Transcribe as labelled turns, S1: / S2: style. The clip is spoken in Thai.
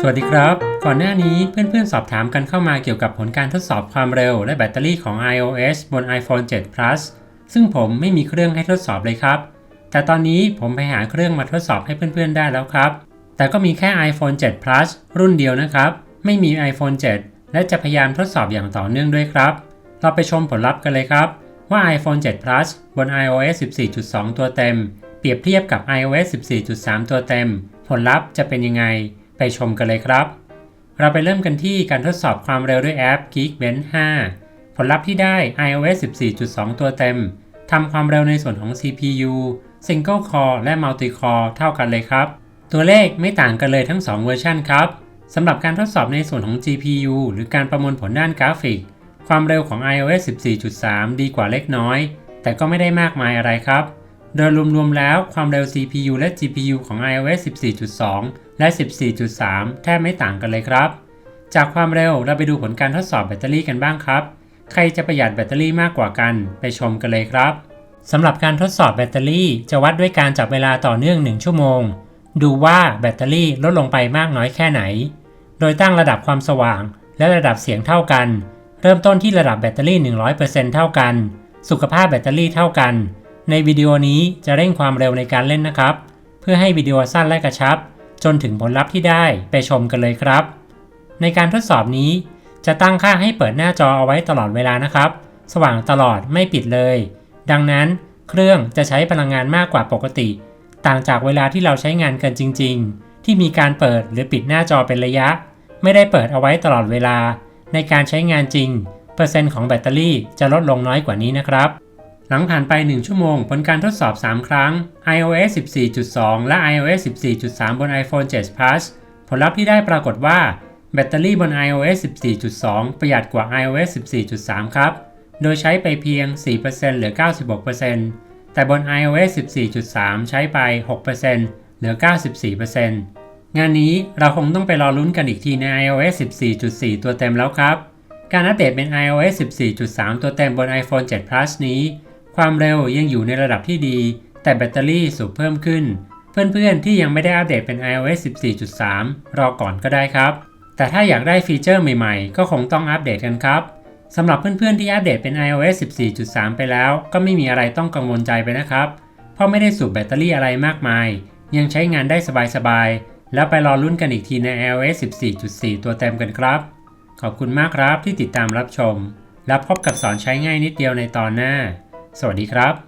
S1: สวัสดีครับ ก่อนหน้านี้เพื่อนๆ สอบถามกันเข้ามาเกี่ยวกับผลการทดสอบความเร็วและแบตเตอรี่ของ iOS บน iPhone 7 Plus ซึ่งผมไม่มีเครื่องให้ทดสอบเลยครับ แต่ตอนนี้ผมไปหาเครื่องมาทดสอบให้เพื่อนๆ ได้แล้วครับ แต่ก็มีแค่ iPhone 7 Plus รุ่นเดียวนะครับ ไม่มี iPhone 7 และจะพยายามทดสอบอย่างต่อเนื่องด้วยครับ เราไปชมผลลัพธ์กันเลยครับ ว่า iPhone 7 Plus บน iOS 14.2 ตัวเต็ม เปรียบเทียบกับ iOS 14.3 ตัวเต็ม ผลลัพธ์จะเป็นยังไง ไปชมกันเลยครับ เราไปเริ่มกันที่การทดสอบความเร็วด้วยแอป Geekbench 5 ผลลัพธ์ที่ได้ iOS 14.2 ตัวเต็มทำความเร็วในส่วนของ CPU Single Core และ Multi Core เท่ากันเลยครับ ตัวเลขไม่ต่างกันเลยทั้ง 2 เวอร์ชันครับสำหรับการทดสอบในส่วนของ GPU หรือการประมวลผลด้านกราฟิก ความเร็วของ iOS 14.3 ดีกว่าเล็กน้อย แต่ก็ไม่ได้มากมายอะไรครับ โดยรวมๆแล้วความเร็ว CPU และ GPU ของ iOS 14.2 และ 14.3 แทบไม่ต่างกันเลยครับ จากความเร็วเราไปดูผลการทดสอบแบตเตอรี่กันบ้างครับ ใครจะประหยัดแบตเตอรี่มากกว่ากัน ไปชมกันเลยครับสำหรับการทดสอบแบตเตอรี่จะวัดด้วยการจับเวลาต่อเนื่อง 1 ชั่วโมง ดูว่าแบตเตอรี่ลดลงไปมากน้อยแค่ไหน โดยตั้งระดับความสว่าง และระดับเสียงเท่ากัน เริ่มต้นที่ระดับแบตเตอรี่ 100%เท่ากัน สุขภาพแบตเตอรี่เท่ากัน ในวิดีโอนี้จะเร่งความเร็วในการเล่นนะครับ เพื่อให้วิดีโอสั้นและกระชับ จนถึงผลลัพธ์ที่ได้ไปชมกันเลยครับ ในการทดสอบนี้ จะตั้งค่าให้เปิดหน้าจอเอาไว้ตลอดเวลานะครับ สว่างตลอดไม่ปิดเลย ดังนั้นเครื่องจะใช้พลังงานมากกว่าปกติ ต่างจากเวลาที่เราใช้งานกันจริง ๆ ที่มีการเปิดหรือปิดหน้าจอเป็นระยะ ไม่ได้เปิดเอาไว้ตลอดเวลา ในการใช้งานจริง เปอร์เซ็นต์ของแบตเตอรี่จะลดลงน้อยกว่านี้นะครับ หลังผ่านไป 1 ชั่วโมง ผลการทดสอบ 3 ครั้ง iOS 14.2 และ iOS 14.3 บน iPhone 7 Plus ผลลัพธ์ที่ได้ปรากฏว่า แบตเตอรี่บน iOS 14.2 ประหยัดกว่า iOS 14.3 ครับ โดยใช้ไปเพียง 4%เหลือ 96%แต่บน iOS 14.3 ใช้ไป 6%เหลือ 94%งานนี้เราคงต้องไปรอลุ้นกันอีกทีใน iOS 14.4 ตัวเต็มแล้วครับ การอัปเดตเป็น iOS 14.3 ตัวเต็มบน iPhone 7 Plus นี้ ความเร็วยังอยู่ในระดับที่ดี แต่แบตเตอรี่สูบเพิ่มขึ้น เพื่อนๆที่ยังไม่ได้อัปเดตเป็น iOS 14.3 รอก่อนก็ได้ครับ แต่ถ้าอยากได้ฟีเจอร์ใหม่ๆ ก็คงต้องอัปเดตกันครับสำหรับเพื่อนๆที่อัปเดตเป็น iOS 14.3 ไปแล้ว ก็ไม่มีอะไรต้องกังวลใจไปนะครับ เพราะไม่ได้สูบแบตเตอรี่อะไรมากมาย ยังใช้งานได้สบายๆ แล้วไปรอลุ้นกันอีกทีใน iOS 14.4 ตัวเต็มกันครับ ขอบคุณมากครับที่ติดตามรับชม แล้วพบกับสอนใช้ง่ายนิดเดียวในตอนหน้า สวัสดีครับ